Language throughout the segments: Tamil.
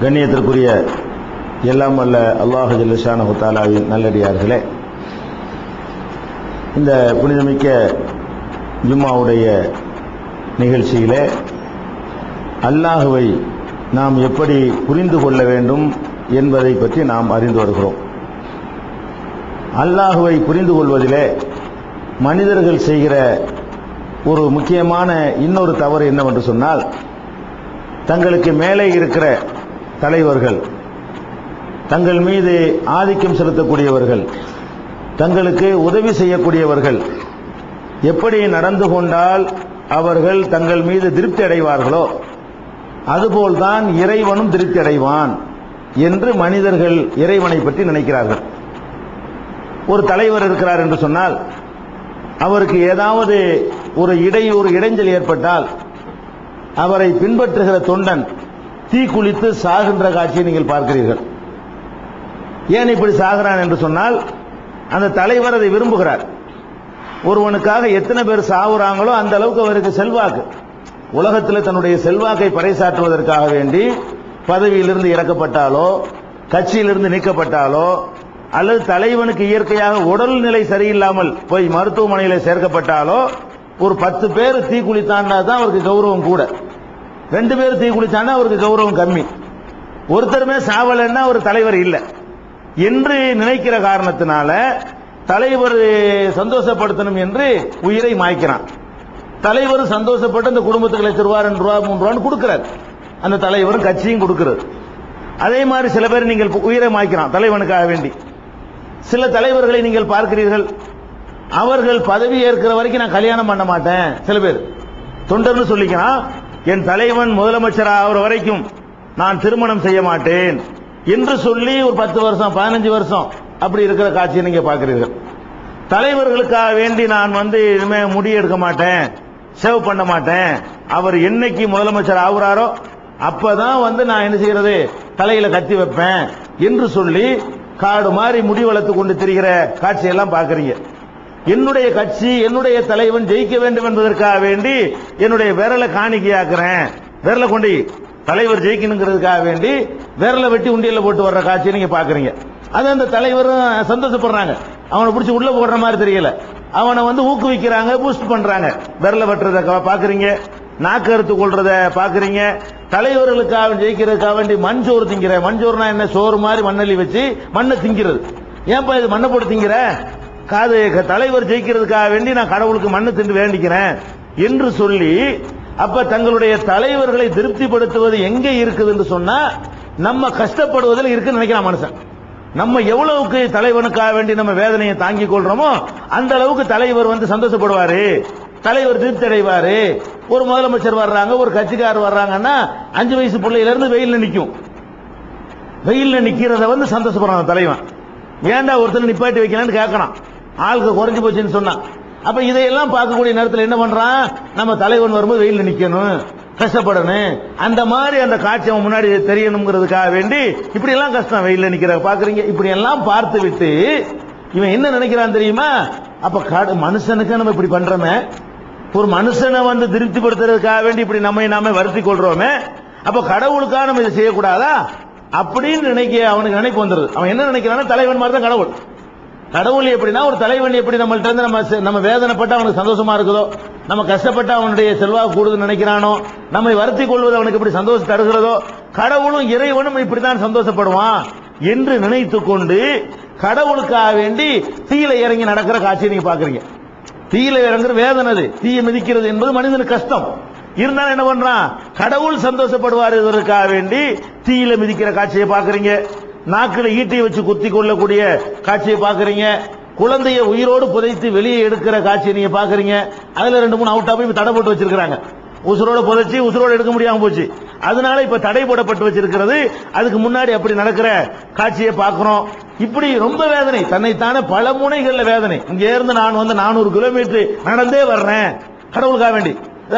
கண்ணியத்திற்குரிய எல்லாம் அல்ல அல்லாஹு ஜல்லிஷானு தாலாவின் நல்லடியார்களே. இந்த புனிதமிக்க ஜும்மாவுடைய நிகழ்ச்சியிலே அல்லாஹுவை நாம் எப்படி புரிந்து கொள்ள வேண்டும் என்பதை பற்றி நாம் அறிந்து வருகிறோம். அல்லாஹுவை புரிந்து கொள்வதிலே மனிதர்கள் செய்கிற ஒரு முக்கியமான இன்னொரு தவறு என்னவென்று சொன்னால் தங்களுக்கு மேலே இருக்கிற தலைவர்கள் தங்கள் மீது ஆதிக்கம் செலுத்தக்கூடியவர்கள் தங்களுக்கு உதவி செய்யக்கூடியவர்கள் எப்படி நடந்து கொண்டால் அவர்கள் தங்கள் மீது திருப்தி அடைவார்களோ அதுபோல்தான் இறைவனும் திருப்தி அடைவான் என்று மனிதர்கள் இறைவனை பற்றி நினைக்கிறார்கள். ஒரு தலைவர் இருக்கிறார் என்று சொன்னால் அவருக்கு ஏதாவது ஒரு இடையூறு இடைஞ்சல் ஏற்பட்டால் அவரை பின்பற்றுகிற தொண்டன் தீக்குளித்து சாகின்ற காட்சியை நீங்கள் பார்க்கிறீர்கள். ஏன் இப்படி சாகிறான் என்று சொன்னால் அந்த தலைவர் அதை விரும்புகிறார். ஒருவனுக்காக எத்தனை பேர் சாவுறாங்களோ அந்த அளவுக்கு அவருக்கு செல்வாக்கு. உலகத்தில் தன்னுடைய செல்வாக்கை பறைசாற்றுவதற்காக வேண்டி பதவியிலிருந்து இறக்கப்பட்டாலோ கட்சியிலிருந்து நீக்கப்பட்டாலோ அல்லது தலைவனுக்கு இயற்கையாக உடல்நிலை சரியில்லாமல் போய் மருத்துவமனையில் சேர்க்கப்பட்டாலோ ஒரு பத்து பேர் தீக்குளித்தான்னா தான் அவருக்கு கௌரவம் கூட. ரெண்டு பேர் தீ குளிச்சானா அவருக்கு கௌரவம் கம்மி. ஒருத்தருமே சாவலன்னா ஒரு தலைவர் இல்லை. என்று நினைக்கிற காரணத்தினால தலைவர் சந்தோஷப்படுத்தணும் என்று உயிரை மாய்க்கிறான். தலைவர் சந்தோஷப்பட்டு அந்த குடும்பத்துக்கு லட்ச ரூபா ரெண்டு ரூபா மூணு ரூபான்னு கொடுக்கிறார். அந்த தலைவரும் கட்சியும் கொடுக்கிறது. அதே மாதிரி சில பேர் நீங்கள் உயிரை மாய்க்கிறான் தலைவனுக்காக வேண்டி. சில தலைவர்களை நீங்கள் பார்க்கிறீர்கள். அவர்கள் பதவி ஏற்கிற வரைக்கும் நான் கல்யாணம் பண்ண மாட்டேன் சில பேர். தொண்டர்னு சொல்லிக்கிறான் என் தலைவன் முதலமைச்சர் ஆகிற வரைக்கும் நான் திருமணம் செய்ய மாட்டேன். என்று சொல்லி ஒரு பத்து வருஷம் பதினஞ்சு வருஷம் அப்படி இருக்கிற காட்சியை நீங்க பாக்குறீர்கள் தலைவர்களுக்காக வேண்டி நான் வந்து இனிமே முடி எடுக்க மாட்டேன் சேவ் பண்ண மாட்டேன். அவர் என்னைக்கு முதலமைச்சர் ஆகுறாரோ அப்பதான் வந்து நான் என்ன செய்யறது? தலையில கத்தி வைப்பேன். என்று சொல்லி காடு மாதிரி முடி வளர்த்து கொண்டு திரிகிற காட்சியெல்லாம் பாக்குறீங்க என்னுடைய கட்சி என்னுடைய தலைவன் ஜெயிக்க வேண்டும் என்பதற்காக வேண்டி என்னுடைய விரலை காணிக்கையாக்குறேன். விரலை கொண்டு தலைவர் ஜெயிக்கணுங்கிறதுக்காக வேண்டி விரலை வெட்டி உண்டியல்ல போட்டு வர்ற காட்சியை நீங்க பாக்குறீங்க. அது அந்த தலைவரும் சந்தோஷப்படுறாங்க. அவனை பிடிச்சி உள்ள போடுற மாதிரி தெரியல. அவனை வந்து ஊக்குவிக்கிறாங்க பூஸ்ட் பண்றாங்க. விரலை வெட்டுறத பாக்குறீங்க. நாக்கு அறுத்து கொள்றத பாக்குறீங்க. தலைவர்களுக்காக ஜெயிக்கிறதுக்காக வேண்டி மண் சோறு திங்கிற மண் சோறுனா என்ன? சோறு மாதிரி மண்ணலி வச்சு மண்ணை திங்கிறது. ஏன்பா இது மண்ணை போட்டு திங்கிற? காது தலைவர் ஜெயிக்கிறதுக்காக வேண்டி நான் கடவுளுக்கு மண்ணு தின்று வேண்டிக்கிறேன் என்று சொல்லி அப்ப தங்களுடைய தலைவர்களை திருப்திப்படுத்துவது எங்கே இருக்குது என்று சொன்னா நம்ம கஷ்டப்படுவதில் இருக்குன்னு நினைக்கிறான் மனுஷன். நம்ம எவ்வளவுக்கு தலைவனுக்காக வேண்டி நம்ம வேதனையை தாங்கிக் கொள்றோமோ அந்த அளவுக்கு தலைவர் வந்து சந்தோஷப்படுவாரு. தலைவர் திருப்தி அடைவாரு ஒரு முதலமைச்சர் வர்றாங்க ஒரு கட்சிக்காரர் வர்றாங்கன்னா அஞ்சு வயசு பிள்ளையில இருந்து வெயில்ல நிற்கும் வெயில்ல நிக்கிறத வந்து சந்தோஷப்படுறான் தலைவன். ஏன்டா ஒருத்தர் நிப்பாட்டி வைக்கலான்னு கேட்கறான். ஆளுக்கு குறைஞ்சு போச்சுன்னு சொன்னான் அப்ப இதையெல்லாம் பார்க்கக்கூடிய நேரத்தில் என்ன பண்றான்? நம்ம தலைவன் வரும்போது வெயில்ல நிக்கணும். கஷ்டப்படணும். அந்த மாதிரி அந்த காட்சி அவன் முன்னாடி தெரியணுங்கிறதுக்காக வேண்டி இப்படி எல்லாம் கஷ்டம். வெயில்ல நிக்கிற பாக்குறீங்க இப்படி எல்லாம் பார்த்து விட்டு இவன் என்ன நினைக்கிறான் தெரியுமா? அப்ப மனுஷனுக்கு நம்ம இப்படி பண்றோமே. ஒரு மனுஷனை வந்து திருப்திப்படுத்துறதுக்காக வேண்டி இப்படி நம்ம நாம வருத்தி கொள்றோமே. அப்ப கடவுளுக்காக நம்ம இதை செய்யக்கூடாதா? அப்படின்னு நினைக்க அவனுக்கு நினைப்பு வந்துருது. அவன் என்ன நினைக்கிறான்னா தலைவன் மாதிரி தான் கடவுள். கடவுள் எப்படின்னா ஒரு தலைவன் எப்படி நம்மள்ட்ட இருந்து நம்ம நம்ம வேதனைப்பட்டு அவனுக்கு சந்தோஷமா இருக்குதோ நம்ம கஷ்டப்பட்டு அவனுடைய செல்வாக்கு கூடுதல் நினைக்கிறானோ நம்மை வருத்தி கொள்வது அவனுக்கு எப்படி சந்தோஷம் தருகிறதோ கடவுளும் இறைவனும் இப்படித்தான் சந்தோஷப்படுவான் என்று நினைத்து கொண்டு கடவுளுக்காக வேண்டி தீயில இறங்கி நடக்கிற காட்சியை நீங்க பாக்குறீங்க தீயில இறங்குற வேதனை அது. தீயை மிதிக்கிறது என்பது மனிதனுக்கு கஷ்டம். இருந்தாலும் என்ன பண்றான்? கடவுள் சந்தோஷப்படுவார் இதற்காக வேண்டி தீயில மிதிக்கிற காட்சியை பாக்குறீங்க நாக்கில் ஈட்டியை வச்சு குத்தி கொள்ளக்கூடிய காட்சியை பாக்குறீங்க குழந்தைய உயிரோடு புதைத்து வெளியே எடுக்கிற காட்சியை நீங்க பாக்குறீங்க அதுல ரெண்டு மூணு அவுட்டா போய் தடை போட்டு வச்சிருக்காங்க உசுரோட புதைச்சி உசுரோட எடுக்க முடியாம போச்சு. அதனால இப்ப தடை போடப்பட்டு வச்சிருக்கிறது. அதுக்கு முன்னாடி அப்படி நடக்கிற காட்சியை பார்க்கிறோம். இப்படி ரொம்ப வேதனை. தன்னைத்தானே பல முனைகள்ல வேதனை. இங்க இருந்து நான் வந்து நானூறு கிலோமீட்டர் நடந்தே வர்றேன். கடவுளுக்காக வேண்டி.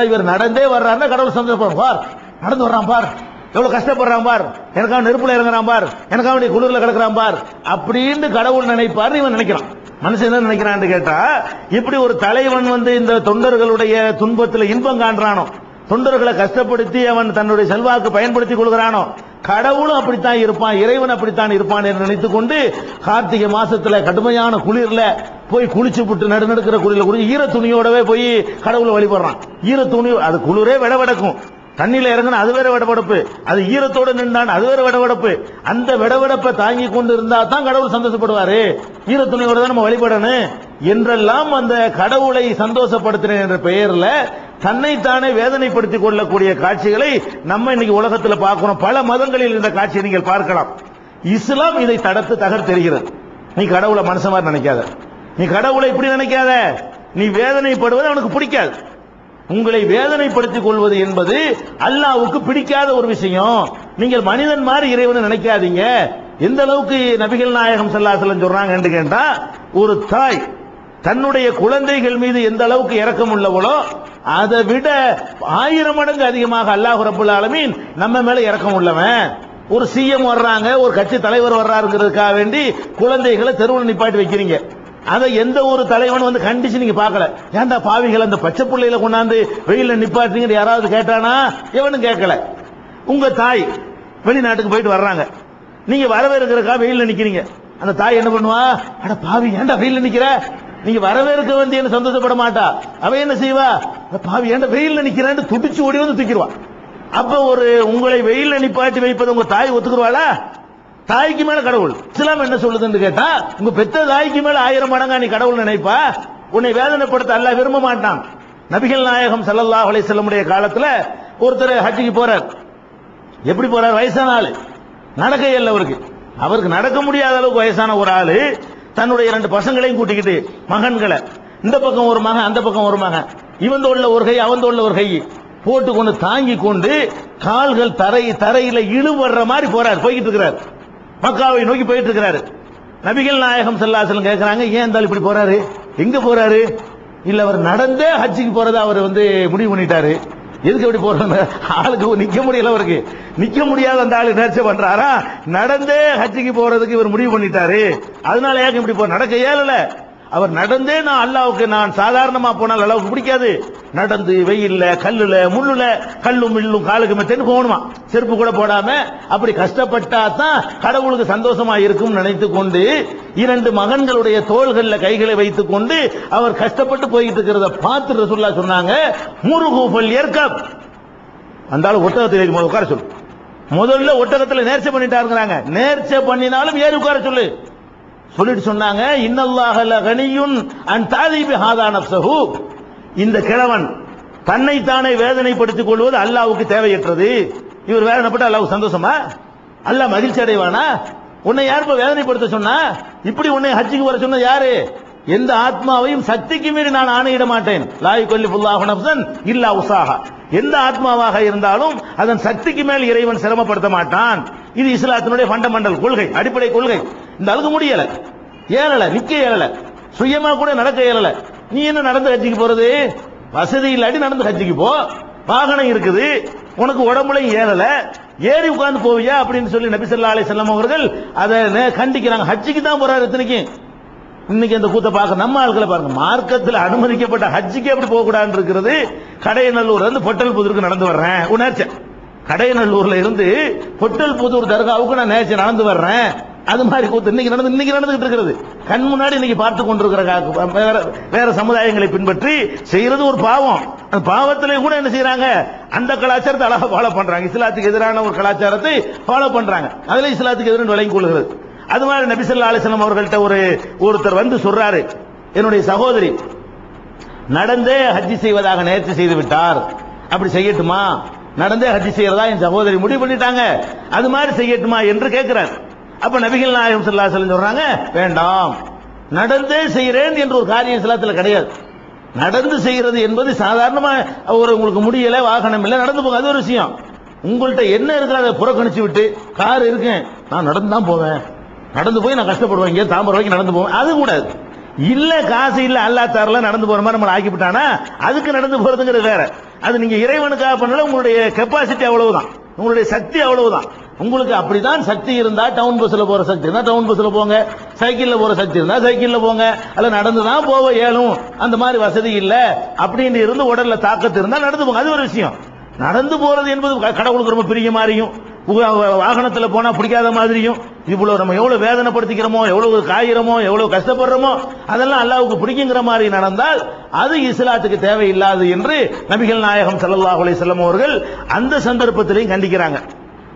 இவர் நடந்தே வர்றாருன்னா கடவுள் சந்தோஷம் பார் நடந்து வர்றான் பார். எவ்வளவு கஷ்டப்படுறான் பார். எனக்காக நெருப்புல இறங்குறான் பார். எனக்காக வேண்டிய குளிர்ல கிடக்குறான் பார். அப்படின்னு கடவுள் நினைப்பார் இவன் நினைக்கிறான். மனுஷன் என்ன நினைக்கிறான்னு கேட்டா இப்படி ஒரு தலைவன் வந்து இந்த தொண்டர்களுடைய துன்பத்துல இன்பம் காண்றானோ தொண்டர்களை கஷ்டப்படுத்தி அவன் தன்னுடைய செல்வாக்கு பயன்படுத்திக் கொள்கிறானோ கடவுளும் அப்படித்தான் இருப்பான் இறைவன் அப்படித்தான் இருப்பான் என்று நினைத்துக் கொண்டு கார்த்திகை மாசத்துல கடுமையான குளிர்ல போய் குளிச்சு விட்டு நடுநடுக்கிற குளிர்ல குளிச்சு ஈர துணியோடவே போய் கடவுளை வழிபடுறான். ஈர துணி அது குளிரே விடவெடக்கும் தண்ணியில இறங்கினா அது வேற விடவடப்பு. அது ஈரத்தோட நின்றான் அது வேற விடவடப்பு. அந்த விடவடப்பை தாங்கி கொண்டு இருந்தா தான் கடவுள் சந்தோஷப்படுவாரு. ஈரத்துணையோட தான் நம்ம வழிபடணும். என்றெல்லாம் அந்த கடவுளை சந்தோஷப்படுத்தினேன் என்ற பெயர்ல தன்னைத்தானே வேதனைப்படுத்திக் கொள்ளக்கூடிய காட்சிகளை நம்ம இன்னைக்கு உலகத்தில் பார்க்கிறோம் பல மதங்களில் இந்த காட்சியை நீங்கள் பார்க்கலாம். இஸ்லாம் இதை தடுத்து தகர்த்தெறிகிறது நீ கடவுளை மனச மாதிரி நினைக்காத. நீ கடவுளை இப்படி நினைக்காத. நீ வேதனைப்படுவது அவனுக்கு பிடிக்காது. உங்களை வேதனைப்படுத்திக் கொள்வது என்பது அல்லாவுக்கு பிடிக்காத ஒரு விஷயம். நீங்கள் மனிதன் மாதிரி இறைவனை நினைக்காதீங்க. எந்த அளவுக்கு நபிகள் நாயகம் ஸல்லல்லாஹு சொல்றாங்கன்னு கேட்டா ஒரு தாய் தன்னுடைய குழந்தைகள் மீது எந்த அளவுக்கு இறக்கம் உள்ளவளோ அதை விட ஆயிரம் மடங்கு அதிகமாக அல்லாஹ் ரபுல் ஆலமீன் நம்ம மேல இறக்கம் உள்ளவன். ஒரு சிஎம் வர்றாங்க ஒரு கட்சி தலைவர் வர்றாருங்கிறதுக்காக வேண்டி குழந்தைகளை தெருவில் நிப்பாட்டி வைக்கிறீங்க. அதை எந்த ஒரு தலைவன் வந்து கண்டிச்சு நீங்க பார்க்கல. ஏன்டா பாவிகள் அந்த பச்சை பிள்ளையில கொண்டாந்து வெயில நிப்பாட்டுறீங்க யாராவது கேட்டானா? எவனும் கேட்கல. உங்க தாய் வெளிநாட்டுக்கு போயிட்டு வர்றாங்க. நீங்க வரவேற்கிறக்கா வெயில நிக்கிறீங்க. அந்த தாய் என்ன பண்ணுவா? அட பாவி ஏன்டா வெயில நிக்கிற? நீங்க வரவேற்க வந்து என்ன சந்தோஷப்பட மாட்டா. அவ என்ன செய்வா? பாவி ஏன்டா வெயில நிக்கிறான்னு துடிச்சு ஓடி வந்து தூக்கிடுவா. அப்ப ஒரு உங்களை வெயில நிப்பாட்டி வைப்பது உங்க தாய் ஒத்துக்குருவாளா தாய்க்கு மேல கடவுள். இஸ்லாம் என்ன சொல்லுதுன்னு கேட்டா உங்க பெத்த தாய்க்கு மேல ஆயிரம் மடங்கா நீ கடவுள் நினைப்பா? உன்னை வேதனைப்படுத்த அல்ல விரும்ப மாட்டான். நபிகள் நாயகம் சல்லல்லா அலை செல்லமுடைய காலத்துல ஒருத்தர் ஹஜ்ஜிக்கு போறார். எப்படி போறார்? வயசான ஆளு. நடக்க இல்லை அவருக்கு. அவருக்கு நடக்க முடியாத அளவுக்கு வயசான ஒரு ஆளு. தன்னுடைய இரண்டு பசங்களையும் கூட்டிக்கிட்டு மகன்களை. இந்த பக்கம் ஒரு மகன் அந்த பக்கம் ஒரு மகன். இவன் தோல்ல ஒரு கை அவன் தோல்ல ஒரு கை. போட்டு கொண்டு தாங்கி கொண்டு கால்கள் தரை தரையில இழுபடுற மாதிரி போறார். போய்கிட்டு இருக்கிறார். மக்காவை நோக்கி போயிட்டு இருக்கிறாரு நபிகள் நாயகம் செல்லாசலம் கேட்கிறாங்க ஏன் தாள் இப்படி போறாரு? எங்க போறாரு? இல்ல அவர் நடந்தே ஹஜ்ஜுக்கு போறதா அவர் வந்து முடிவு பண்ணிட்டாரு. எதுக்கு எப்படி போறாங்க ஆளுக்கு நிக்க முடியல அவருக்கு. நிக்க முடியாத அந்த ஆளு நேர்ச்சி பண்றாரா? நடந்தே ஹஜ்ஜுக்கு போறதுக்கு இவர் முடிவு பண்ணிட்டாரு. அதனால ஏன் இப்படி போ? நடக்க ஏழல அவர் நடந்தே நான் அல்லாவுக்கு நான் சாதாரணமா போனால் அல்லாவுக்கு பிடிக்காது. நடந்து வெயில்ல கல்லுல முள்ளுல கல்லும் மில்லும் காலுக்கு மெத்தன்னு போகணுமா? செருப்பு கூட போடாம அப்படி கஷ்டப்பட்டா தான் கடவுளுக்கு சந்தோஷமா இருக்கும் நினைத்து கொண்டு இரண்டு மகன்களுடைய தோள்கள்ல கைகளை வைத்துக் கொண்டு அவர் கஷ்டப்பட்டு போயிட்டு இருக்கிறத பார்த்து ரசூல்லா சொன்னாங்க முருகூபல் ஏற்க அந்த ஒட்டகத்தில் ஏறி உட்கார சொல்லு. முதல்ல ஒட்டகத்தில் நேர்ச்சை பண்ணிட்டாருங்கிறாங்க. நேர்ச்சை பண்ணினாலும் ஏறி உட்கார சொல்லு. சொல்லிட்டு சொன்னாங்க இன்னல்லாஹல கனியும் அன் தாலிபி ஹாதான சஹு இந்த கிழவன் தன்னைத்தானே வேதனைப்படுத்திக் கொள்வது அல்லாவுக்கு தேவையற்றது. இவர் வேதனைப்பட்டு அல்லாவுக்கு சந்தோஷமா? அல்லாஹ் மகிழ்ச்சி அடைவானா? உன்னை யார் இப்ப வேதனைப்படுத்த சொன்னா? இப்படி உன்னை ஹஜ்ஜுக்கு வர சொன்ன யாரு? எந்த ஆத்மாவையும் சக்திக்கு மீறி நான் ஆணையிட மாட்டேன். லாய் கொல்லி புல்லாஹன் இல்லா உசாகா எந்த ஆத்மாவாக இருந்தாலும் அதன் சக்திக்கு மேல் இறைவன் சிரமப்படுத்த மாட்டான். இது இஸ்லாத்தினுடைய ஃபண்டமெண்டல் கொள்கை அடிப்படை கொள்கை. இந்த அளவுக்கு முடியல ஏறல. நிக்க ஏறல. சுயமா கூட நடக்க ஏறல. நீ என்ன நடந்து ஹஜ்ஜிக்கு போறது? வசதி இல்லாட்டி நடந்து ஹஜ்ஜிக்கு போ. வாகனம் இருக்குது. உனக்கு உடம்புலையும் ஏறல. ஏறி உட்கார்ந்து போவியா அப்படின்னு சொல்லி நபிசல்லா ஸல்லல்லாஹு செல்லம் அவர்கள் அதை கண்டிக்கிறாங்க. ஹஜ்ஜிக்கு தான் போறாரு இத்தனைக்கும். இன்னைக்கு அந்த கூத்த பார்க்க நம்ம ஆட்களை பாருங்க. மார்க்கத்தில் அனுமதிக்கப்பட்ட ஹஜ்ஜிக்கு எப்படி போக கூடாதுன்னு இருக்கிறது. கடையநல்லூர் வந்து பொட்டல் புதூருக்கு நடந்து வர்றேன். உணர்ச்சேன். கடையநல்லூர்ல இருந்து பொட்டல் புதூர் தர்காவுக்கு நான் நேர்ச்சி நடந்து வர்றேன். அது மாதிரி கூத்து. இன்னைக்கு நடந்து இன்னைக்கு நடந்துகிட்டு இருக்கிறது. கண் முன்னாடி இன்னைக்கு பார்த்து கொண்டிருக்கிற கா- வேற வேற சமுதாயங்களை பின்பற்றி செய்யறது ஒரு பாவம். அந்த பாவத்திலே கூட என்ன செய்யறாங்க அந்த கலாச்சாரத்தை அழகா ஃபாலோ பண்றாங்க. இஸ்லாத்துக்கு எதிரான ஒரு கலாச்சாரத்தை ஃபாலோ பண்றாங்க. அதுல இஸ்லாத்துக்கு எதிரான விளங்கி கொள்கிறது. அது மாதிரி நபிசல்லா ஆலோசனம் அவர்கள்ட்ட ஒரு ஒருத்தர் வந்து சொல்றாரு. என்னுடைய சகோதரி நடந்தே ஹஜ்ஜி செய்வதாக நேர்த்தி செய்து விட்டார். அப்படி செய்யட்டுமா? நடந்தே ஹஜ் செய்யறதா என் சகோதரி முடிவு பண்ணிட்டாங்க. அது மாதிரி செய்யட்டுமா என்று கேட்கிறார். அப்ப நபிகள் நாயகம் சல்லா அலைஹி சொல்றாங்க வேண்டாம். நடந்தே செய்கிறேன் என்று ஒரு காரியம் சிலத்தில் கிடையாது. நடந்து செய்கிறது என்பது சாதாரணமா ஒரு உங்களுக்கு முடியல வாகனம் இல்லை நடந்து போங்க அது ஒரு விஷயம். உங்கள்கிட்ட என்ன இருக்கிற அதை புறக்கணிச்சு விட்டு கார் இருக்கேன் நான் நடந்து தான் போவேன். நடந்து போய் நான் கஷ்டப்படுவேன் இங்கே தாம்பரம் வரைக்கும் நடந்து போவேன். அது கூடாது இல்ல காசு இல்ல அல்லா தாரெல்லாம் நடந்து போற மாதிரி நம்மளை ஆக்கிவிட்டானா அதுக்கு நடந்து போறதுங்கிறது வேற. அது நீங்க இறைவனுக்காக பண்ணல உங்களுடைய கெப்பாசிட்டி அவ்வளவுதான். உங்களுடைய சக்தி அவ்வளவுதான். உங்களுக்கு அப்படிதான் சக்தி இருந்தா டவுன் பஸ்ல போற சக்தி இருந்தா டவுன் பஸ்ல போங்க. சைக்கிள்ல போற சக்தி இருந்தா சைக்கிள்ல போங்க. அல்ல நடந்து தான் போக இயலும் அந்த மாதிரி வசதி இல்ல. அப்படின்னு இருந்து உடல்ல தாக்கத்து இருந்தா நடந்து போங்க. அது ஒரு விஷயம். நடந்து போறது என்பது க- கடவுளுக்கு ரொம்ப பிரிய மாதிரியும் வாகனத்தில் போனால் பிடிக்காத மாதிரியும் இவ்வளோ நம்ம எவ்வளோ வேதனைப்படுத்திக்கிறோமோ எவ்வளோ காயிறோமோ எவ்வளோ கஷ்டப்படுறோமோ அதெல்லாம் அல்லாவுக்கு பிடிக்குங்கிற மாதிரி நடந்தால் அது இஸ்லாத்துக்கு தேவையில்லாது என்று நபிகள் நாயகம் சல்லாஹ் அலிசல்லம் அவர்கள் அந்த சந்தர்ப்பத்திலையும் கண்டிக்கிறாங்க.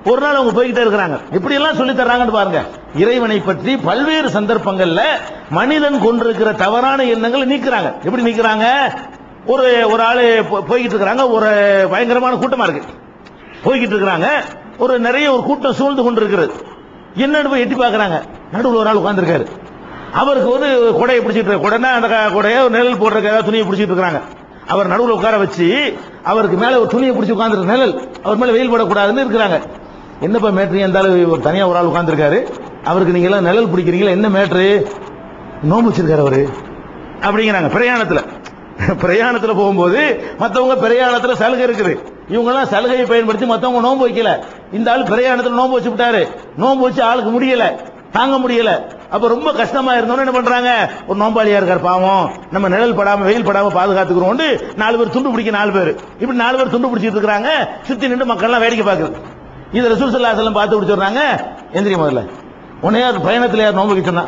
ஒரு நாள் அவங்க போய்கிட்டே இருக்கிறாங்க. இப்படி எல்லாம் சொல்லி தர்றாங்கன்னு பாருங்க. இறைவனை பற்றி பல்வேறு சந்தர்ப்பங்கள்ல மனிதன் கொண்டிருக்கிற தவறான எண்ணங்களை நீக்கிறாங்க. எப்படி நீக்கிறாங்க? ஒரு ஒரு ஆளு போ- போய்கிட்டு இருக்கிறாங்க. ஒரு பயங்கரமான கூட்டமா இருக்கு. போய்கிட்டு இருக்கிறாங்க. ஒரு நிறைய ஒரு கூட்டம் சூழ்ந்து கொண்டிருக்கிறது. என்னன்னு போய் எட்டி பார்க்கறாங்க. நடுவில் ஒரு ஆள் உட்காந்துருக்காரு அவருக்கு வந்து கொடையை பிடிச்சிட்டு இருக்க கொடைனா அந்த க- கொடையை ஒரு நிழல் போடுறதுக்கு ஏதாவது துணியை பிடிச்சிட்டு இருக்காங்க அவர் நடுவில் உட்கார வச்சு அவருக்கு மேலே ஒரு துணியை பிடிச்சி உட்காந்துருக்கு நிழல். அவர் மேலே வெயில் படக்கூடாதுன்னு இருக்கிறாங்க. என்னப்பா மேட்ரு? இருந்தாலும் ஒரு தனியாக ஒரு ஆள் உட்காந்துருக்காரு அவருக்கு நீங்க எல்லாம் நிழல் பிடிக்கிறீங்களா? என்ன மேட்ரு? நோம்பு வச்சிருக்காரு அவரு. அப்படிங்கிறாங்க. பிரயாணத்தில். பிரயாணத்துல போகும்போது மத்தவங்க பிரயாணத்துல சலுகை இருக்குது. இவங்க எல்லாம் சலுகையை பயன்படுத்தி மத்தவங்க நோன்பு வைக்கல. இந்த ஆள் பிரயாணத்துல நோன்பு வச்சு விட்டாரு. நோன்பு வச்சு ஆளுக்கு முடியல. தாங்க முடியல. அப்ப ரொம்ப கஷ்டமா இருந்தோன்னு என்ன பண்றாங்க? ஒரு நோம்பாளியா இருக்கார் பாவம். நம்ம நிழல் படாம வெயில் படாம பாதுகாத்துக்கிறோம் நாலு பேர் துண்டு பிடிக்க நாலு பேர். இப்படி நாலு பேர் துண்டு பிடிச்சிட்டு இருக்காங்க சுத்தி நின்று மக்கள் எல்லாம் வேடிக்கை பாக்குறது இது ரசூல் சல்லா செல்லம் பார்த்து பிடிச்சிடுறாங்க எந்திரி முதல்ல. உன்னைய பயணத்துல யார் நோம்பு வைக்க சொன்னா?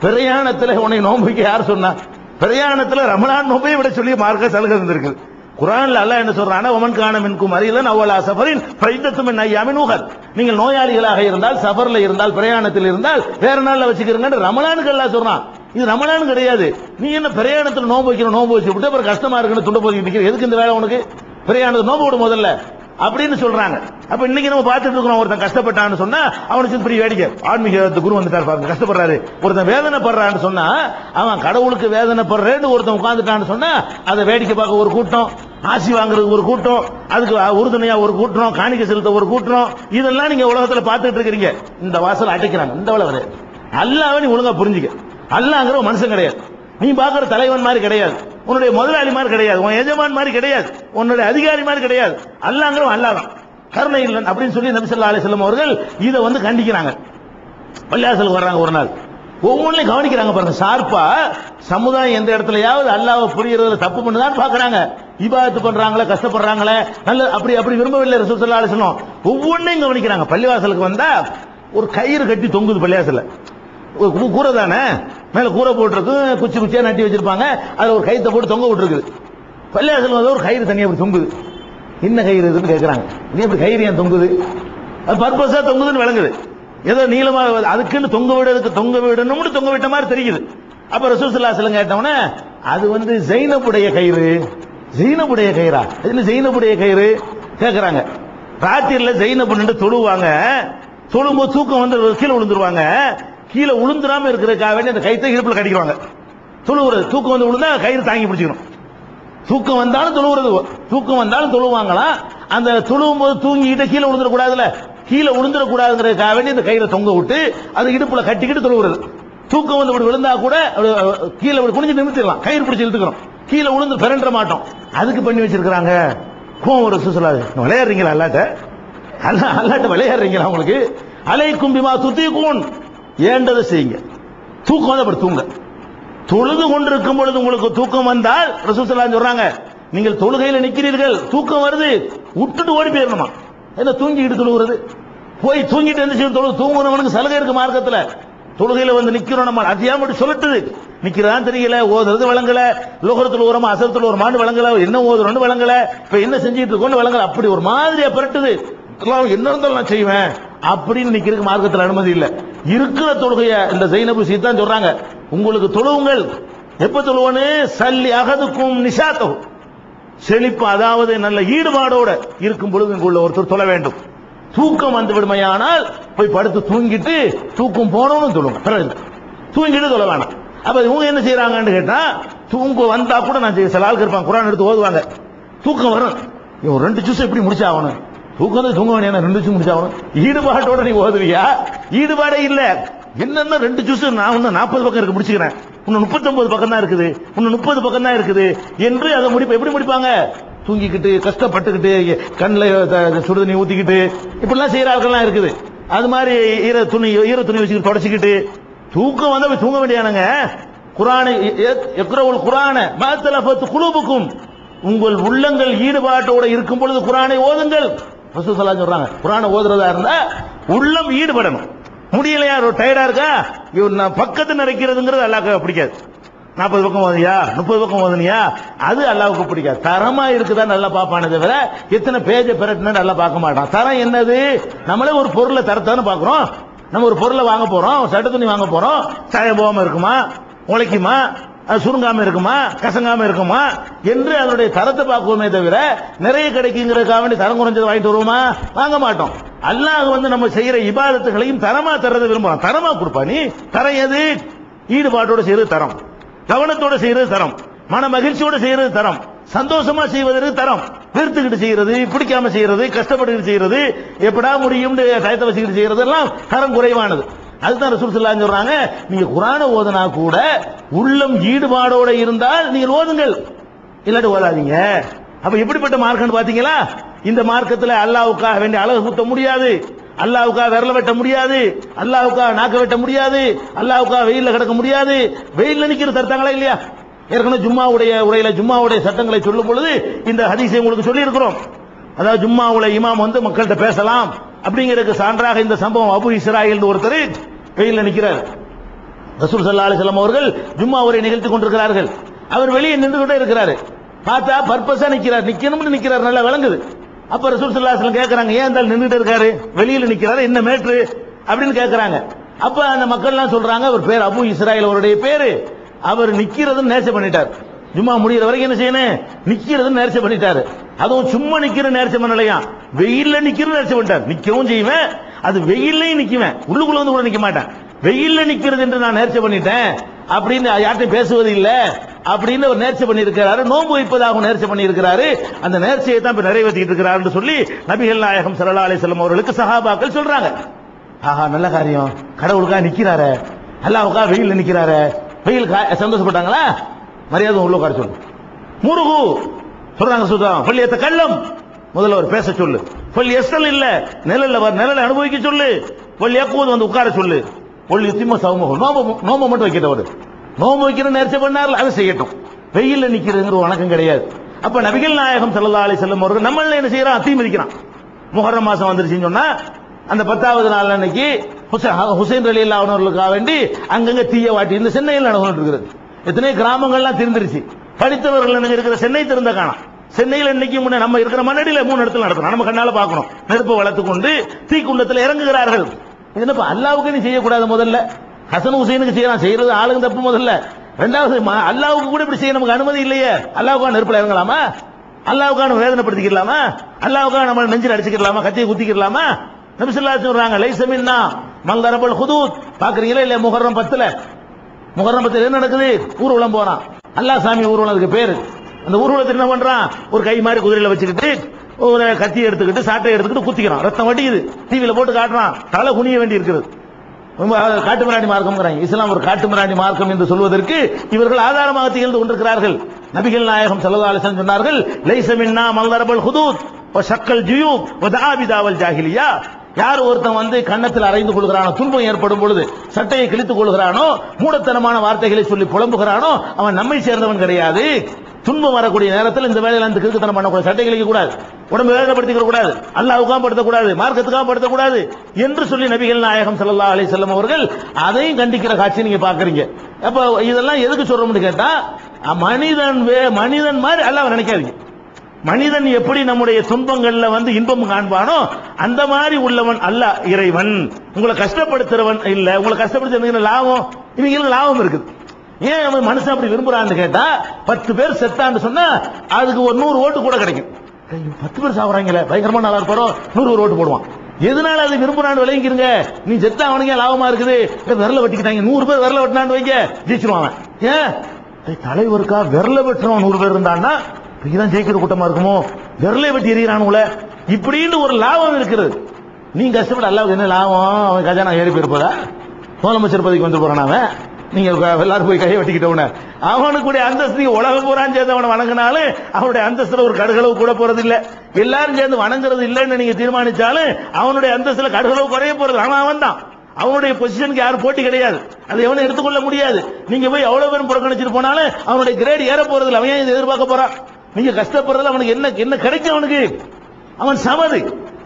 பிரயாணத்துல உன்னை நோன்பு வைக்க யார் சொன்னா? பிரயாணத்துல ரமலான் நோம்பை விட சொல்லி மார்க்க சலுகை இருந்திருக்கு குரான்ல அல்ல என்ன சொல்றானா ஒமன் காணம் என்கும் அறியலன் அவ்வளா சஃபரின் ஃபைதத்தும் என் ஐயாமின் ஊகல். நீங்கள் நோயாளிகளாக இருந்தால் சஃபர்ல இருந்தால் பிரயாணத்தில் இருந்தால் வேற நாள்ல வச்சுக்கிறீங்கன்னு ரமலானுக்கு அல்லாஹ் சொல்றான். இது ரமலான் கிடையாது. நீ என்ன பிரயாணத்தில் நோன்பு வைக்கணும் நோன்பு வச்சு விட்டு அப்புறம் கஷ்டமா இருக்குன்னு துண்டு போய் எதுக்கு இந்த வேலை உனக்கு? பிரயாணத்தை நோன்பு விடு முதல்ல அப்படின்னு சொல்றாங்க. அப்ப இன்னைக்கு நம்ம பார்த்துட்டு இருக்கிறோம் ஒருத்தன் கஷ்டப்பட்டான்னு சொன்னா அவனுக்கு பெரிய வேடிக்கை. ஆன்மீக குரு வந்துட்டார் பாருங்க கஷ்டப்படுறாரு. ஒருத்தன் வேதனைப்படுறான்னு சொன்னா அவன் கடவுளுக்கு வேதனைப்படுறேன்னு ஒருத்தன் உட்காந்துட்டான்னு சொன்னா அதை வேடிக்கை பார்க்க ஒரு கூட்டம் ஆசி வாங்குறதுக்கு ஒரு கூட்டம் அதுக்கு உறுதுணையா ஒரு கூட்டம் காணிக்க செலுத்த ஒரு கூட்டம் இதெல்லாம் நீங்க உலகத்துல பார்த்துட்டு இருக்கிறீங்க. இந்த வாசல் அடைக்கிறாங்க. இந்த வளவரு அல்லாவே நீ ஒழுங்கா புரிஞ்சுக்க. அல்லாங்கிற மனுஷன் கிடையாது. நீ பாக்குற தலைவன் மாதிரி கிடையாது. உன்னுடைய முதலாளி மாதிரி கிடையாது. உன் எஜமான் மாதிரி கிடையாது. உன்னுடைய அதிகாரி மாதிரி கிடையாது. அல்லாங்கிறவன் அல்லாதான். கருணை இல்லன் அப்படின்னு சொல்லி நபிசல்லா அலி செல்லம் அவர்கள் இதை வந்து கண்டிக்கிறாங்க. பள்ளியாசலுக்கு வர்றாங்க ஒரு நாள். ஒவ்வொன்றையும் கவனிக்கிறாங்க பாருங்க. சார்பா சமுதாயம் எந்த இடத்துலயாவது அல்லாவை புரியறதுல தப்பு பண்ணுதான் பாக்குறாங்க இபாதத்து பண்றாங்களே கஷ்டப்படுறாங்களே நல்ல அப்படி அப்படி விரும்பவில்லை சுற்றுலா ஸல்லல்லாஹு ஒவ்வொன்றையும் கவனிக்கிறாங்க. பள்ளிவாசலுக்கு வந்தா ஒரு கயிறு கட்டி தொங்குது பள்ளியாசல கூரை தானே மேல கூரை போட்டிருக்கு குச்சி குச்சியா நட்டி வச்சிருப்பாங்க. அதுல ஒரு கயிறு போட்டு தொங்க விட்டுருக்குது. பள்ளியாசல் வந்து ஒரு கயிறு தனியா அப்படி தொங்குது. என்ன கயிறு இதுன்னு கேட்கறாங்க நீ இப்படி கயிறு ஏன் தொங்குது? அது பர்பஸா தொங்குதுன்னு விளங்குது. ஏதோ நீளமா அதுக்குன்னு தொங்க விடுறதுக்கு தொங்க விடணும்னு தொங்க விட்ட மாதிரி தெரியுது. அப்ப ரசூசுல்லா சிலம் கேட்டவனே அது வந்து ஜெயினபுடைய கயிறு. ஜெயினபுடைய கயிறா? இதுல ஜெயினபுடைய கயிறு? கேட்குறாங்க ராத்திரில ஜெயினபு நின்று தொழுவாங்க. தொழும்போது தூக்கம் வந்து கீழே விழுந்துருவாங்க. கீழே விழுந்துராம இருக்கிறதுக்காக வேண்டி அந்த கயிறு இடுப்புல கடிக்கிறாங்க. தொழுவுறது. தூக்கம் வந்து விழுந்தா கயிறு தாங்கி பிடிச்சிக்கணும். தூக்கம் வந்தாலும் தொழுவுறது. தூக்கம் வந்தாலும் தொழுவாங்களா? அந்த தொழுவும் போது தூங்கிட்டு கீழே விழுந்துடக்கூடாதுல கீழே விழுந்துடக்கூடாதுங்கிறதுக்காக வேண்டி இந்த கயிறை தொங்க விட்டு அது இடுப்புல கட்டிக்கிட்டு தொழுவுறது. தூக்கம் வந்து இப்படி விழுந்தா கூட கீழே இப்படி குனிஞ்சு நிமித்திடலாம் கயிறு பிடிச்சி இழுத்துக்கிறோம் கீழே விழுந்து பிறன்ற மாட்டோம். அதுக்கு பண்ணி வச்சிருக்கிறாங்க. கோவம் ஒரு சுசலாது விளையாடுறீங்களா அல்லாட்ட? அல்ல அல்லாட்ட விளையாடுறீங்களா உங்களுக்கு? அலை கும்பிமா துத்தி கூன் ஏண்டதை செய்யுங்க? தூக்கம் வந்து அப்படி தூங்க. தொழுது கொண்டிருக்கும் பொழுது உங்களுக்கு தூக்கம் வந்தால் ரசூசல்லாம் சொல்றாங்க நீங்கள் தொழுகையில் நிற்கிறீர்கள் தூக்கம் வருது விட்டுட்டு ஓடி போயிடணுமா? என்ன தூங்கிக்கிட்டு தொழுகிறது போய் தூங்கிட்டு வந்து செய்யும் தொழுது தூங்குறவனுக்கு சலுகை இருக்கு மார்க்கத்தில். தொழுகையில் வந்து நிற்கிறோம் நம்ம அதிகம் மட்டும் சொல்லட்டுது. நிற்கிறதான் தெரியல ஓதுறது வழங்கல லோகரத்தில் ஓரமா அசரத்தில் ஒரு மாண்டு என்ன ஓதுறோம்னு வழங்கல இப்ப என்ன செஞ்சுட்டு இருக்கோம்னு வழங்கல அப்படி ஒரு மாதிரியா பரட்டுது. என்ன இருந்தாலும் நான் செய்வேன் அப்படின்னு நிக்கிறதுக்கு மார்க்கத்தில் அனுமதி இல்லை. இருக்கிற தொழுகைய இந்த ஜெயினபு சீதான் சொல்றாங்க. உங்களுக்கு தொழுவுங்கள். எப்ப தொழுவனு? சல்லி அகதுக்கும் நிஷாத்தகும் செழிப்பு அதாவது நல்ல ஈடுபாடோட இருக்கும் பொழுது இங்குள்ள ஒருத்தர் தொழ வேண்டும். தூக்கம் வந்து விடுமையானால் போய் படுத்து தூங்கிட்டு தூக்கம் போனோம்னு தொழுங்க பிறகு தூங்கிட்டு தொழ வேணாம். அப்ப இவங்க என்ன செய்யறாங்கன்னு கேட்டா தூங்க வந்தா கூட நான் செய்ய- சில ஆளுக்கு இருப்பாங்க. குரான் எடுத்து ஓதுவாங்க. தூக்கம் வரும். இவன் ரெண்டு ஜூஸ் எப்படி முடிச்சாகணும் தூக்கம் தூங்க வேண்டிய ரெண்டு ஜூஸ் முடிச்சாகணும் ஈடுபாட்டோட நீ ஓதுவியா ஈடுபாடே இல்ல. என்னென்ன ரெண்டு ஜூஸ் நான் இன்னும் நாற்பது பக்கம் இருக்கு முடிச்சுக்கிறேன். இன்னும் முப்பத்தொன்பது பக்கம் தான் இருக்குது. இன்னும் முப்பது பக்கம் தான் இருக்குது. என்று அதை முடிப்ப எப்படி முடிப்பாங்க? தூங்கிக்கிட்டு கஷ்டப்பட்டுக்கிட்டு கண்ணில் சுடுதண்ணி ஊத்திக்கிட்டு இப்படிலாம் செய்யற ஆட்கள்லாம் இருக்குது. அது மாதிரி ஈர துணி ஈர துணி வச்சுக்கிட்டு தொடச்சிக்கிட்டு தூக்கம் வந்து போய் தூங்க வேண்டியானுங்க குரானை எக்ரவுல் குரான மாத்தலஃபத்து குழுவுக்கும் உங்கள் உள்ளங்கள் ஈடுபாட்டோட இருக்கும் பொழுது குரானை ஓதுங்கள். ரசூல் ஸல்லல்லாஹு சொல்றாங்க. குரான ஓதுறதா இருந்தா உள்ளம் ஈடுபடணும். முடியலையா? டயர்டா இருக்கா? இவன் நான் பக்கத்து நிறைக்கிறதுங்கிறது அல்லாவுக்கு பிடிக்காது. நாற்பது பக்கம் ஓதுனியா? முப்பது பக்கம் ஓதுனியா? அது அல்லாவுக்கு பிடிக்காது. தரமா இருக்குதா நல்லா பார்ப்பானே தவிர எத்தனை பேஜை பிரட்டினா நல்லா பார்க்க மாட்டான். தரம் என்னது? நம்மளே ஒரு பொருளை தரத்தானு பார்க்குறோம். நம்ம ஒரு பொருளை வாங்க போறோம். சட்ட துணி வாங்க போறோம். சாயம் போகாம இருக்குமா? உழைக்குமா சுருங்காம இருக்குமா? கசங்காம இருக்குமா? என்று அதனுடைய தரத்தை பார்க்குவோமே தவிர நிறைய கிடைக்குங்கிறதுக்காக வேண்டி தரம் குறைஞ்சது வாங்கிட்டு வருவோமா? வாங்க மாட்டோம். அல்லாஹ் வந்து நம்ம செய்யற இபாதத்துகளையும் தரமா தர்றதை விரும்புறான். தரமா கொடுப்பா நீ? தரம் எது? ஈடுபாட்டோட செய்யறது தரம். கவனத்தோட செய்யறது தரம். மன மகிழ்ச்சியோட செய்யறது தரம். சந்தோஷமா செய்வதற்கு தரம். வெறுத்துக்கிட்டு செய்யறது பிடிக்காம செய்யறது கஷ்டப்பட்டுக்கிட்டு செய்யறது எப்படா முடியும் டயத்தை வச்சுக்கிட்டு செய்யறது எல்லாம் தரம் குறைவானது. அதுதான் ரசூல் ஸல்லல்லாஹு சொல்றாங்க நீங்க குரானை ஓதுனா கூட உள்ளம் ஈடுபாடோட இருந்தால் நீங்கள் ஓதுங்கள். இல்லாட்டி ஓதாதீங்க. அப்ப எப்படிப்பட்ட மார்க்கம்னு பாத்தீங்களா? இந்த மார்க்கத்துல அல்லாவுக்காக வேண்டிய அழகு குத்த முடியாது. அல்லாவுக்காக விரல வெட்ட முடியாது. அல்லாவுக்காக நாக்க வெட்ட முடியாது. அல்லாவுக்காக வெயில கிடக்க முடியாது. வெயில்ல நிக்கிற தருத்தாங்களா இல்லையா? ஏற்கனவே ஜும்மாவுடைய உரையில ஜும்மாவுடைய சட்டங்களை சொல்லும் பொழுது இந்த ஹதீஸை உங்களுக்கு சொல்லி இருக்கிறோம் அதாவது ஜும்மாவுல இமாம் வந்து மக்கள்கிட்ட பேசலாம். அப்படிங்கிறதுக்கு சான்றாக இந்த சம்பவம் அபு இஸ்ராயில் ஒருத்தர் வெயில்ல நிக்கிறார். ரசூல் சல்லா அலிஸ்லாம் அவர்கள் ஜும்மா உரை நிகழ்த்தி கொண்டிருக்கிறார்கள். அவர் வெளியே நின்று கொண்டே இருக்கிறாரு. பார்த்தா பர்பஸா நிக்கிறார். நிக்கணும்னு நிக்கிறார். நல்லா விளங்குது. அப்ப ரசூல் சல்லா அலிஸ்லாம் கேட்கறாங்க ஏன் இருந்தாலும் நின்றுட்டு இருக்காரு? வெளியில நிக்கிறாரு. என்ன மேட்ரு? அப்படின்னு கேட்கறாங்க அப்ப அந்த மக்கள்லாம் சொல்றாங்க அவர் பேர் அபு இஸ்ராயில் அவருடைய பேரு. அவர் நிக்கிறதும் நேசம் பண்ணிட்டார். ஜும்மா முடியிற வரைக்கும் என்ன செய்யணும்? நிக்கிறது நேர்ச்சி பண்ணிட்டாரு. அதுவும் சும்மா நிக்கிற நேர்ச்சி பண்ணலையா? வெயில்ல நிக்கிற நேர்ச்சி பண்ணிட்டார். நிக்கவும் செய்வேன். அது வெயில்லையும் நிக்குவேன். உள்ளுக்குள்ள வந்து கூட நிக்க மாட்டேன். வெயில்ல நிக்கிறது என்று நான் நேர்ச்சை பண்ணிட்டேன். அப்படின்னு யார்ட்டையும் பேசுவது இல்ல. அப்படின்னு ஒரு நேர்ச்சி பண்ணியிருக்கிறாரு. நோன்பு வைப்பதாக நேர்ச்சி பண்ணியிருக்கிறாரு. அந்த நேர்ச்சியை தான் இப்ப நிறைவேற்றிட்டு இருக்கிறாருன்னு சொல்லி நபிகள் நாயகம் ஸல்லல்லாஹு அலைஹி வஸல்லம் அவர்களுக்கு சஹாபாக்கள் சொல்றாங்க. ஆஹா நல்ல காரியம். கடவுளுக்காக நிக்கிறாரு. அல்லாவுக்காக வெயில்ல நிக்கிறாரு. வெயில் கா- சந்தோஷப்பட்டாங்களா? மரியாதை உள்ள உட்கார சொல்லு. முருகு. சொல்றாங்க சுத்தம் பள்ளியத்த கள்ளம். முதல்ல அவர் பேச சொல்லு. பள்ளி எஸ்டல் இல்ல. நிழல்ல வர நிழலை அனுபவிக்க சொல்லு. பள்ளி எப்போது வந்து உட்கார சொல்லு. பள்ளி திம்ம சமூகம். நோம்ப நோம்ப மட்டும் வைக்கிறவர் நோம்பு வைக்கிற நேர்ச்சி பண்ணார் அதை செய்யட்டும். வெயில்ல நிக்கிறதுங்கிற ஒரு வணக்கம் கிடையாது. அப்ப நபிகள் நாயகம் ஸல்லல்லாஹு அலி செல்லும் அவர்கள் நம்மள என்ன செய்யறான்? தீ முகரம் மாசம் வந்துருச்சுன்னு சொன்னா அந்த பத்தாவது நாள் அன்னைக்கு ஹுசைன் ஹுசைன் அலி அவர்களுக்காக வேண்டி அங்கங்க தீய வாட்டி இந்த சென்னையில் நடந்துட்டு இருக்கிறது. எத்தனை கிராமங்கள்லாம் திருந்துருச்சு படித்தவர்கள் என்ன இருக்கிற சென்னை திறந்த காணும் சென்னையில் இன்னைக்கு முன்னே நம்ம இருக்கிற மண்ணடியில் மூணு இடத்துல நடத்தணும் நம்ம கண்ணால பார்க்கணும். நெருப்பை வளர்த்து கொண்டு தீக்குண்டத்தில் இறங்குகிறார்கள். இது என்னப்பா அல்லாவுக்கு நீ செய்யக்கூடாது முதல்ல. ஹசன் ஹுசைனுக்கு செய்யலாம். செய்யறது ஆளுங்க தப்பு முதல்ல. ரெண்டாவது அல்லாவுக்கு கூட இப்படி செய்ய நமக்கு அனுமதி இல்லையே. அல்லாவுக்கான நெருப்பில் இறங்கலாமா? அல்லாவுக்கான வேதனைப்படுத்திக்கலாமா அல்லாவுக்காக நம்ம நெஞ்சில் அடிச்சுக்கலாமா கத்தியை குத்திக்கலாமா நபிசுல்லா சொல்றாங்க லைசமின்னா மங்கரபல் ஹுதூத். பாக்குறீங்களா இல்ல முகர்றம் பத்துல? முகர்ரம் என்ன நடக்குது? ஊர்வலம் போறான். அல்லாஹ் சாமி ஊர்வலம் அதுக்கு பேரு. அந்த ஊர்வலத்தில் என்ன பண்றான்? ஒரு கை மாதிரி குதிரையில வச்சுக்கிட்டு ஒரு கத்தி எடுத்துக்கிட்டு சாட்டை எடுத்துக்கிட்டு குத்திக்கிறான். ரத்தம் வட்டிக்குது டிவியில போட்டு காட்டுறான். தலை குனிய வேண்டி இருக்குது ரொம்ப காட்டுமிராண்டி மார்க்கம் இஸ்லாம் ஒரு காட்டுமிராண்டி மார்க்கம் என்று சொல்வதற்கு இவர்கள் ஆதாரமாக திகழ்ந்து கொண்டிருக்கிறார்கள். நபிகள் நாயகம் ஸல்லல்லாஹு சொன்னார்கள் லைசமின்னா மல்லரபல் ஹுதூத் வ ஜாகிலியா யார் ஒருத்தன் வந்து கன்னத்தில் அறைந்து கொள்கிறானோ துன்பம் ஏற்படும் பொழுது சட்டையை கிழித்துக் கொள்கிறானோ மூடத்தனமான வார்த்தைகளை சொல்லி புலம்புகிறானோ அவன் நம்மை சேர்ந்தவன் கிடையாது. துன்பம் வரக்கூடிய நேரத்தில் இந்த வேலையில அந்த கிறுக்குத்தனம் பண்ணக்கூடாது. சட்டை கிழிக்க கூடாது. உடம்பு வேதனைப்படுத்திக்க கூடாது. அல்லாவுக்காக படுத்தக்கூடாது மார்க்கத்துக்காக படுத்தக்கூடாது என்று சொல்லி நபிகள் நாயகம் ஸல்லல்லாஹு அலி செல்லம் அவர்கள் அதையும் கண்டிக்கிற காட்சி நீங்க பாக்குறீங்க அப்ப இதெல்லாம் எதுக்கு சொல்றோம்னு கேட்டா மனிதன் வே- மனிதன் மாதிரி அல்லாஹ் நினைக்காதீங்க. மனிதன் எப்படி நம்முடைய துன்பங்கள்ல வந்து இன்பம் காண்பானோ அந்த மாதிரி உள்ளவன் அல்ல இறைவன். உங்களை கஷ்டப்படுத்துறவன் இல்ல உங்களை கஷ்டப்படுத்த லாபம். இவங்களுக்கு லாபம் இருக்குது. ஏன் அவன் மனுஷன் அப்படி விரும்புறான்னு கேட்டா பத்து பேர் செத்தான்னு சொன்னா அதுக்கு ஒரு நூறு ஓட்டு கூட கிடைக்கும். பத்து பேர் சாப்பிடுறாங்களே பயங்கரமா நல்லா இருப்பாரோ? நூறு ஓட்டு போடுவான். எதனால அது விரும்புறான்னு விளங்கிருங்க நீ செத்தா அவனுக்கே லாபமா இருக்குது. விரல வெட்டிக்கிட்டாங்க. நூறு பேர் விரல வெட்டினான்னு வைங்க ஜெயிச்சிருவான் ஏன்? தலைவருக்கா விரல வெட்டுறவன் நூறு பேர் இருந்தான்னா இதுதான் ஜெயிக்கிற கூட்டமா இருக்குமோ? விரலை வெட்டி எறிகிறானுங்கள. இப்படின்னு ஒரு லாபம் இருக்கிறது நீங்க கஷ்டப்பட அல்லாவுக்கு என்ன லாபம்? அவன் கஜானா ஏறி போயிருப்பதா முதலமைச்சர் பதவிக்கு வந்து போறான் அவன்? நீங்க எல்லாரும் போய் கையை வெட்டிக்கிட்டவன அவனுக்குடைய அந்தஸ்து நீங்க உலகம் பூரான் சேர்ந்து அவனை வணங்கினாலும் அவனுடைய அந்தஸ்துல ஒரு கடுகளவு கூட போறது இல்ல எல்லாரும் சேர்ந்து வணங்குறது இல்லைன்னு நீங்க தீர்மானிச்சாலும் அவனுடைய அந்தஸ்துல கடுகளவு குறைய போறது அவன் அவன் தான் அவனுடைய பொசிஷனுக்கு யாரும் போட்டி கிடையாது. அதை எவனும் எடுத்துக்கொள்ள முடியாது. நீங்க போய் எவ்வளவு பேரும் புறக்கணிச்சிட்டு போனாலும் அவனுடைய கிரேட் ஏற போறது இல்லை அவன் எதிர்பார்க்க போறான்? நீங்க கஷ்டப்படுறது அவனுக்கு என்ன என்ன கிடைக்கும் அவனுக்கு? அவன் சமது.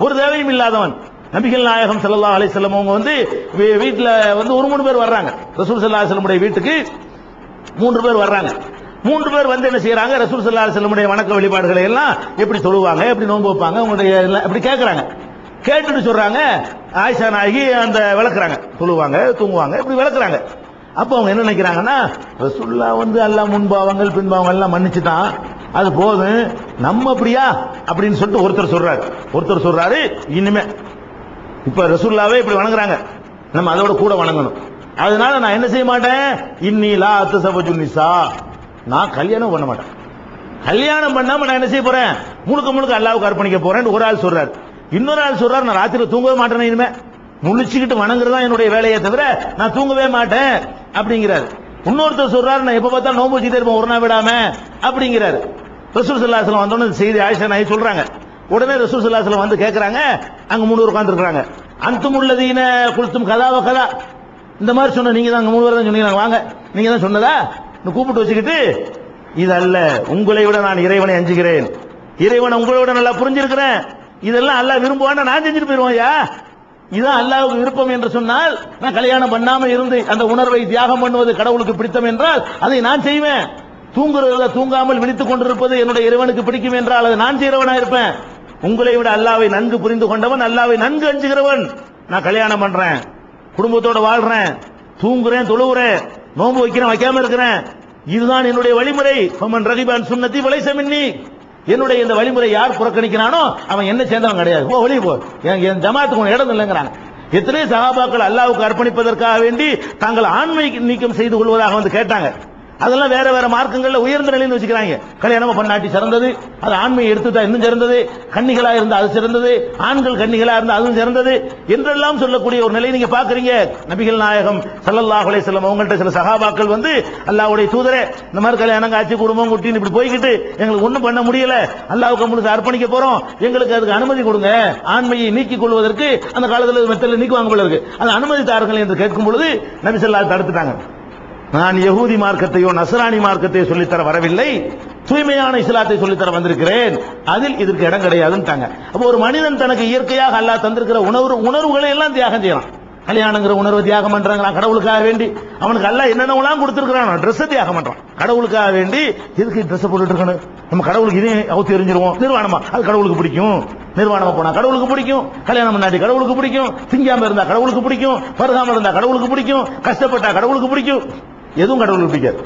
ஒரு தேவையும் இல்லாதவன். நபிகள் நாயகம் ஸல்லல்லாஹு அலைஹி செல்லம் அவங்க வந்து வீட்டில் வந்து ஒரு மூணு பேர் வர்றாங்க. ரசூல் சல்லா செல்லமுடைய வீட்டுக்கு மூன்று பேர் வர்றாங்க. மூன்று பேர் வந்து என்ன செய்யறாங்க ரசூல் சல்லா செல்லமுடைய வணக்க வழிபாடுகளை எல்லாம் எப்படி தொழுவாங்க எப்படி நோன்பு வைப்பாங்க? உங்களுடைய எப்படி கேட்கறாங்க கேட்டுட்டு சொல்றாங்க. ஆயிஷா நாயகி அந்த விளக்குறாங்க. தொழுவாங்க தூங்குவாங்க இப்படி விளக்குறாங்க. அப்போ அவங்க என்ன நினைக்கிறாங்கன்னா ரசூல்லா வந்து எல்லாம் முன்பாவங்கள் பின்பாவங்கள் எல்லாம் மன்னிச்சுட்டான் அது போதும். நம்ம அப்படியா? அப்படின்னு சொல்லிட்டு ஒருத்தர் சொல்றாரு. ஒருத்தர் சொல்றாரு இனிமே இப்ப ரசூல்லாவே இப்படி வணங்குறாங்க. நம்ம அதோட கூட வணங்கணும். அதனால நான் என்ன செய்ய மாட்டேன்? இன்னி லா அத்தசபஜு நிசா. நான் கல்யாணம் பண்ண மாட்டேன். கல்யாணம் பண்ணாம நான் என்ன செய்ய போறேன்? முழுக்க முழுக்க அல்லாவுக்கு அர்ப்பணிக்க போறேன் ஒரு ஆள் சொல்றாரு. இன்னொரு ஆள் சொல்றாரு நான் ராத்திரி தூங்கவே மாட்டேன் இனிமே. முழிச்சுக்கிட்டு வணங்குறது தான் என்னுடைய வேலையை தவிர நான் தூங்கவே மாட்டேன் அப்படிங்கிறாரு. இன்னொருத்தர் சொல்றாரு நான் எப்ப பார்த்தா நோம்பு வச்சுட்டே இருப்பேன் ஒரு நாள் விடாம அப்படிங்கிறாரு. ரசூல் சல்லாஹலம் வந்தோன்னு செய்தி ஆயிஷா நாயகி சொல்றாங்க. உடனே ரசூல் சல்லாஹலம் வந்து கேட்கறாங்க அங்க மூணு பேர் உட்காந்துருக்காங்க அந்தும் உள்ளதீன குளுத்தும் கதாவ கதா. இந்த மாதிரி சொன்ன நீங்க தான் அங்க மூணு பேர் தான் சொன்னீங்க. வாங்க. நீங்க தான் சொன்னதா? கூப்பிட்டு வச்சுக்கிட்டு இது அல்ல உங்களை விட நான் இறைவனை அஞ்சுகிறேன். இறைவனை உங்களை விட நல்லா புரிஞ்சிருக்கிறேன். இதெல்லாம் அல்லா விரும்புவான் நான் செஞ்சுட்டு போயிருவோம் இதான் அல்லாவுக்கு விருப்பம் என்று சொன்னால் நான் கல்யாணம் பண்ணாம இருந்து அந்த உணர்வை தியாகம் பண்ணுவது கடவுளுக்கு பிடித்தம் என்றால் அதை நான் செய்வேன். தூங்குறதுல தூங்காமல் விழித்துக் கொண்டிருப்பது என்னுடைய இறைவனுக்கு பிடிக்கும் என்றால் அதை நான் செய்கிறவனா இருப்பேன். உங்களை விட அல்லாவை நன்கு புரிந்து கொண்டவன் அல்லாவை நன்கு அஞ்சுகிறவன். நான் கல்யாணம் பண்றேன் குடும்பத்தோட வாழ்றேன் தூங்குறேன் தொழுவுறேன் நோன்பு வைக்கிறேன் வைக்காம இருக்கிறேன். இதுதான் என்னுடைய வழிமுறை. ஃபமன் ரகிபான் சுண்ணத்தி வலை மின்னி. என்னுடைய இந்த வழிமுறை யார் புறக்கணிக்கிறானோ அவன் என்ன சேர்ந்தவன் கிடையாது. ஓ வெளியே போ. என் என் ஜமாத்துக்கு இடம் இல்லைங்கிறாங்க. எத்தனை சகாபாக்கள் அல்லாவுக்கு அர்ப்பணிப்பதற்காக வேண்டி தாங்கள் ஆண்மை நீக்கம் செய்து கொள்வதாக வந்து கேட்டாங்க. அதெல்லாம் வேற வேற மார்க்கங்கள்ல உயர்ந்த நிலைன்னு வச்சுக்கிறாங்க. கல்யாணம் பண்ணாட்டி சிறந்தது அது ஆண்மையை எடுத்துட்டா இன்னும் சிறந்தது கன்னிகளா இருந்தா அது சிறந்தது ஆண்கள் கன்னிகளா இருந்தா அதுவும் சிறந்தது என்றெல்லாம் சொல்லக்கூடிய ஒரு நிலை நீங்க பாக்குறீங்க நபிகள் நாயகம் சல்லல்லாஹ் அலைஹி அவங்கள்ட்ட சில சகாபாக்கள் வந்து அல்லாவுடைய தூதரே இந்த மாதிரி கல்யாணம் காட்சி குடும்பம் குட்டின்னு இப்படி போய்கிட்டு எங்களுக்கு ஒண்ணும் பண்ண முடியல. அல்லாவுக்கு முழுக்க அர்ப்பணிக்க போறோம். எங்களுக்கு அதுக்கு அனுமதி கொடுங்க. ஆண்மையை நீக்கிக் கொள்வதற்கு அந்த காலத்தில் மெத்தல நீக்குவாங்க போல இருக்கு. அந்த அனுமதி தாருங்கள் என்று கேட்கும் பொழுது நபி சொல்லா தடுத்துட்டாங்க. நான் யகூதி மார்க்கத்தையோ நசராணி மார்க்கத்தையோ சொல்லித்தர வரவில்லை. தூய்மையான இஸ்லாத்தை சொல்லித்தர வந்திருக்கிறேன். அதில் இதற்கு இடம் கிடையாதுன்ட்டாங்க. அப்போ ஒரு மனிதன் தனக்கு இயற்கையாக அல்லா தந்திருக்கிற உணர்வு உணர்வுகளை எல்லாம் தியாகம் செய்யலாம் கல்யாணங்கிற உணர்வு தியாகம் பண்றாங்களா கடவுளுக்காக வேண்டி. அவனுக்கு அல்லாஹ் என்னென்னலாம் கொடுத்துருக்கான் ட்ரெஸ் தியாகம் பண்றான். கடவுளுக்காக வேண்டி எதுக்கு ட்ரெஸ் போட்டுட்டு இருக்கணும் நம்ம கடவுளுக்கு இதே அவுத்து எரிஞ்சிருவோம் நிர்வாணமா? அது கடவுளுக்கு பிடிக்கும். நிர்வாணமா போனா கடவுளுக்கு பிடிக்கும். கல்யாணம் பண்ணாட்டி கடவுளுக்கு பிடிக்கும். திங்காம இருந்தா கடவுளுக்கு பிடிக்கும். பருகாம இருந்தா கடவுளுக்கு பிடிக்கும். கஷ்டப்பட்டா கடவுளுக்கு பிடிக்கும். எதுவும் கடவுளுக்கு பிடிக்காது.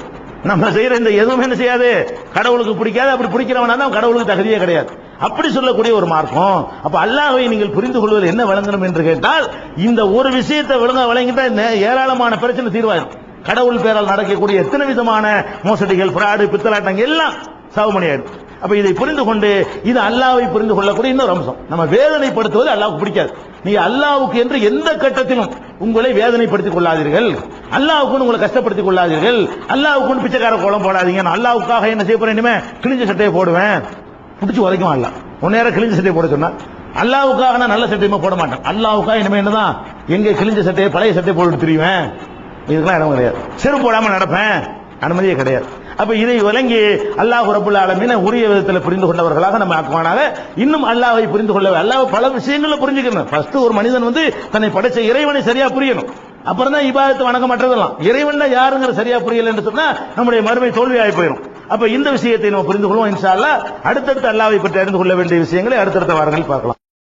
நம்ம செய்யற இந்த எதுவும் என்ன செய்யாது? கடவுளுக்கு பிடிக்காது. அப்படி பிடிக்கிறவனா தான் கடவுளுக்கு தகுதியே கிடையாது. அப்படி சொல்லக்கூடிய ஒரு மார்க்கம். அப்ப அல்லாஹை நீங்கள் புரிந்து கொள்வது என்ன விளங்கணும் என்று கேட்டால் இந்த ஒரு விஷயத்தை விளங்க விளங்கிட்டா ஏராளமான பிரச்சனை தீர்வாயிடும் கடவுள் பேரால் நடக்கக்கூடிய எத்தனை விதமான மோசடிகள் பிராடு பித்தலாட்டங்கள் எல்லாம் சாவுமணி ஆயிடும். அப்ப இதை புரிந்து கொண்டு இது அல்லாவை புரிந்து கொள்ளக்கூடிய இன்னொரு அம்சம். நம்ம வேதனைப்படுத்துவது அல்லாவுக்கு பிடிக்காது. நீ அல்லாவுக்கு என்று எந்த கட்டத்திலும் உங்களை வேதனைப்படுத்திக் கொள்ளாதீர்கள். அல்லாவுக்கு உங்களை கஷ்டப்படுத்திக் கொள்ளாதீர்கள். அல்லாவுக்கு பிச்சைக்கார கோலம் போடாதீங்க. நான் அல்லாவுக்காக என்ன செய்ய போறேன் இனிமே? கிழிஞ்ச சட்டையை போடுவேன். பிடிச்சி உதைக்கும் அல்ல உன்னையார கிழிஞ்ச சட்டையை போட சொன்னா அல்லாவுக்காக நான் நல்ல சட்டையுமே போட மாட்டேன். அல்லாவுக்காக இனிமே என்னதான் எங்க கிழிஞ்ச சட்டையை பழைய சட்டையை போட்டு தெரியுவேன் இதுக்கெல்லாம் இடம் கிடையாது. செருப்பு போடாம நடப்பேன். அனுமதியே கிடையாது. அப்ப இதை விளங்கி அல்லாஹ் ரபுல் ஆலமீன உரிய விதத்தில் புரிந்து கொண்டவர்களாக நம்ம ஆக்குவானாக. இன்னும் அல்லாஹை புரிந்து கொள்ள அல்லாஹ் பல விஷயங்களில் புரிஞ்சுக்கணும். ஃபர்ஸ்ட் ஒரு மனிதன் வந்து தன்னை படைச்ச இறைவனை சரியா புரியணும். அப்புறம் தான் இபாதத்தை வணங்க மாட்டதெல்லாம் இறைவன் யாருங்கிற சரியா புரியல என்று சொன்னா நம்முடைய மறுமை தோல்வியாகி போயிடும் அப்ப இந்த விஷயத்தை நம்ம புரிந்து கொள்வோம் இன்ஷா அல்லா அடுத்தடுத்த அல்லாவை பற்றி அறிந்து கொள்ள வேண்டிய விஷயங்களை அடுத்தடுத்த வாரங்கள் பார்க்கலாம்.